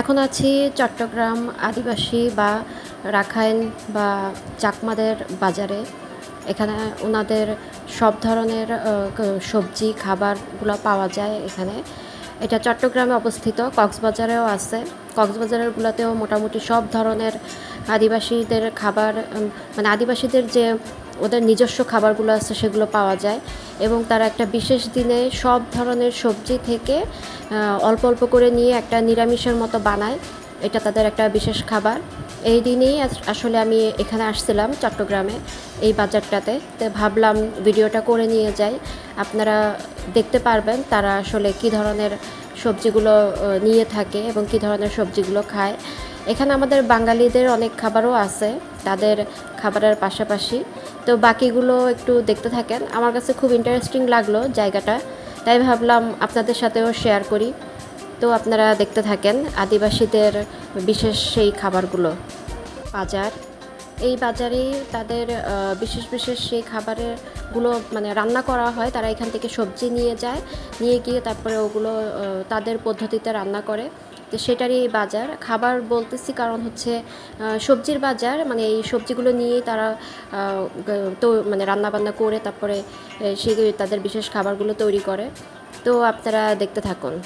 এখন আছি চট্টগ্রাম আদিবাসী বা রাখাইন বা চাকমাদের বাজারে। এখানে ওনাদের সব ধরনের সবজি, খাবারগুলো পাওয়া যায় এখানে। এটা চট্টগ্রামে অবস্থিত, কক্সবাজারেও আছে। কক্সবাজারেরগুলোতেও মোটামুটি সব ধরনের আদিবাসীদের খাবার মানে আদিবাসীদের যে ওদের নিজস্ব খাবারগুলো আছে, সেগুলো পাওয়া যায়। এবং তারা একটা বিশেষ দিনে সব ধরনের সবজি থেকে অল্প অল্প করে নিয়ে একটা নিরামিষের মতো বানায়। এটা তাদের একটা বিশেষ খাবার। এই দিনেই আসলে আমি এখানে আসছিলাম চট্টগ্রামে এই বাজারটাতে। তো ভাবলাম ভিডিওটা করে নিয়ে যাই। আপনারা দেখতে পারবেন তারা আসলে কি ধরনের সবজিগুলো নিয়ে থাকে এবং কি ধরনের সবজিগুলো খায়। এখানে আমাদের বাঙালিদের অনেক খাবারও আছে, তাদের খাবারের পাশাপাশি। তো বাকিগুলো একটু দেখতে থাকেন। আমার কাছে খুব ইন্টারেস্টিং লাগল জায়গাটা। তাই ভাবলাম আপনাদের সাথেও শেয়ার করি। তো আপনারা দেখতে থাকেন আদিবাসীদের বিশেষ সেই খাবারগুলো। বাজার। এই বাজারে তাদের বিশেষ বিশেষ সেই খাবারেরগুলো মানে রান্না করা হয়, তারা এখান থেকে সবজি নিয়ে যায়, নিয়ে গিয়ে তারপরে ওগুলো তাদের পদ্ধতিতে রান্না করে। তো সেটারই বাজার। খাবার বলতেছি কারণ হচ্ছে সবজির বাজার মানে এই সবজিগুলো নিয়েই তারা তো মানে রান্না বান্না করে তারপরে সেই তাদের বিশেষ খাবারগুলো তৈরি করে। তো আপনারা দেখতে থাকুন।